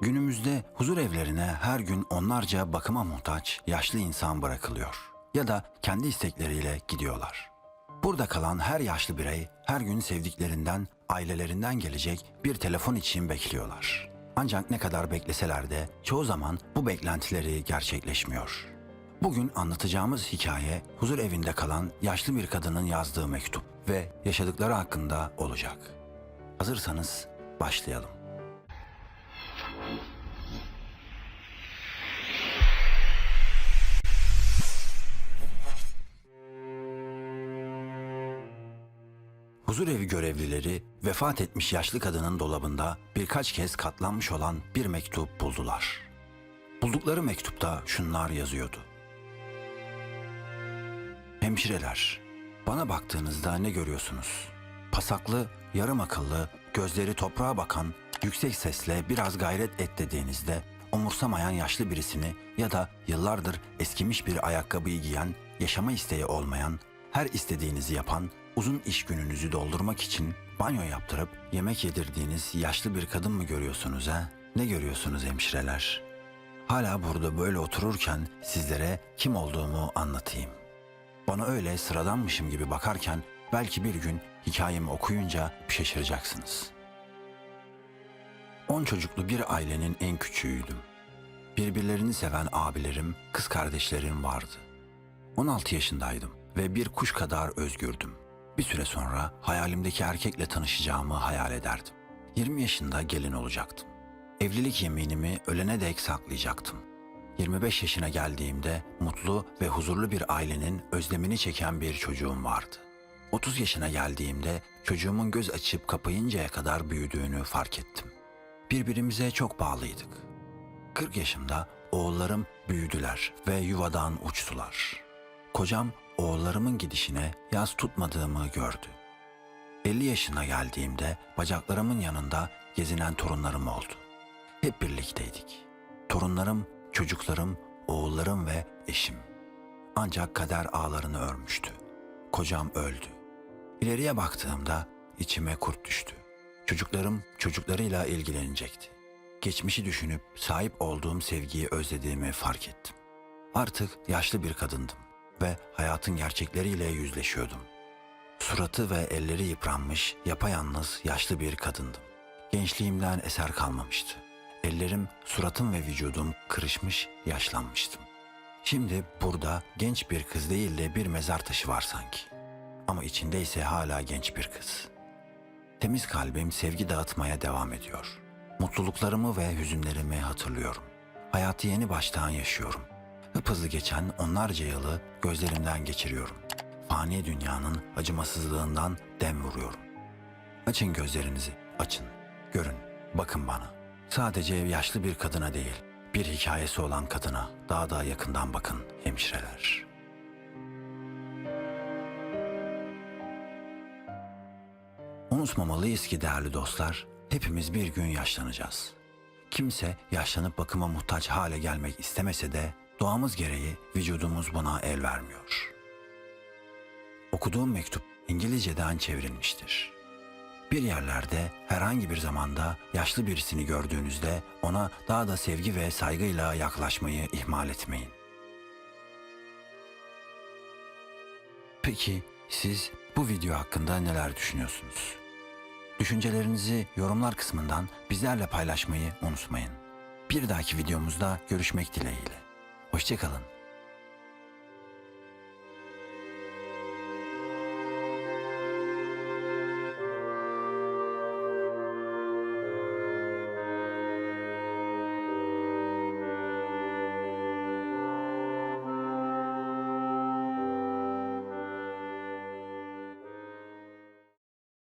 Günümüzde huzur evlerine her gün onlarca bakıma muhtaç yaşlı insan bırakılıyor ya da kendi istekleriyle gidiyorlar. Burada kalan her yaşlı birey her gün sevdiklerinden, ailelerinden gelecek bir telefon için bekliyorlar. Ancak ne kadar bekleseler de çoğu zaman bu beklentileri gerçekleşmiyor. Bugün anlatacağımız hikaye huzur evinde kalan yaşlı bir kadının yazdığı mektup ve yaşadıkları hakkında olacak. Hazırsanız başlayalım. Huzur evi görevlileri vefat etmiş yaşlı kadının dolabında birkaç kez katlanmış olan bir mektup buldular. Buldukları mektupta şunlar yazıyordu. Hemşireler, bana baktığınızda ne görüyorsunuz? Pasaklı, yarım akıllı, gözleri toprağa bakan, yüksek sesle biraz gayret et dediğinizde umursamayan yaşlı birisini ya da yıllardır eskimiş bir ayakkabıyı giyen, yaşama isteği olmayan, her istediğinizi yapan, uzun iş gününüzü doldurmak için banyo yaptırıp yemek yedirdiğiniz yaşlı bir kadın mı görüyorsunuz ha? Ne görüyorsunuz hemşireler? Hala burada böyle otururken sizlere kim olduğumu anlatayım. Bana öyle sıradanmışım gibi bakarken belki bir gün hikayemi okuyunca şaşıracaksınız. On çocuklu bir ailenin en küçüğüydüm. Birbirlerini seven abilerim, kız kardeşlerim vardı. 16 yaşındaydım ve bir kuş kadar özgürdüm. Bir süre sonra hayalimdeki erkekle tanışacağımı hayal ederdim. 20 yaşında gelin olacaktım. Evlilik yeminimi ölene dek saklayacaktım. 25 yaşına geldiğimde mutlu ve huzurlu bir ailenin özlemini çeken bir çocuğum vardı. 30 yaşına geldiğimde çocuğumun göz açıp kapayıncaya kadar büyüdüğünü fark ettim. Birbirimize çok bağlıydık. 40 yaşımda oğullarım büyüdüler ve yuvadan uçtular. Kocam oğullarımın gidişine yaz tutmadığımı gördü. 50 yaşına geldiğimde bacaklarımın yanında gezinen torunlarım oldu. Hep birlikteydik. Torunlarım, çocuklarım, oğullarım ve eşim. Ancak kader ağlarını örmüştü. Kocam öldü. İleriye baktığımda içime kurt düştü. Çocuklarım çocuklarıyla ilgilenecekti. Geçmişi düşünüp sahip olduğum sevgiyi özlediğimi fark ettim. Artık yaşlı bir kadındım ve hayatın gerçekleriyle yüzleşiyordum. Suratı ve elleri yıpranmış, yapayalnız, yaşlı bir kadındım. Gençliğimden eser kalmamıştı. Ellerim, suratım ve vücudum kırışmış, yaşlanmıştım. Şimdi burada genç bir kız değil de bir mezar taşı var sanki. Ama içinde ise hala genç bir kız. Temiz kalbim sevgi dağıtmaya devam ediyor. Mutluluklarımı ve hüzünlerimi hatırlıyorum. Hayatı yeni baştan yaşıyorum. Hıphızlı geçen onlarca yılı gözlerimden geçiriyorum. Fani dünyanın acımasızlığından dem vuruyorum. Açın gözlerinizi, açın. Görün, bakın bana. Sadece yaşlı bir kadına değil, bir hikayesi olan kadına daha da yakından bakın hemşireler. Unutmamalıyız ki değerli dostlar, hepimiz bir gün yaşlanacağız. Kimse yaşlanıp bakıma muhtaç hale gelmek istemese de doğamız gereği vücudumuz buna el vermiyor. Okuduğum mektup İngilizceden çevrilmiştir. Bir yerlerde herhangi bir zamanda yaşlı birisini gördüğünüzde ona daha da sevgi ve saygıyla yaklaşmayı ihmal etmeyin. Peki siz bu video hakkında neler düşünüyorsunuz? Düşüncelerinizi yorumlar kısmından bizlerle paylaşmayı unutmayın. Bir dahaki videomuzda görüşmek dileğiyle. Hoşçakalın.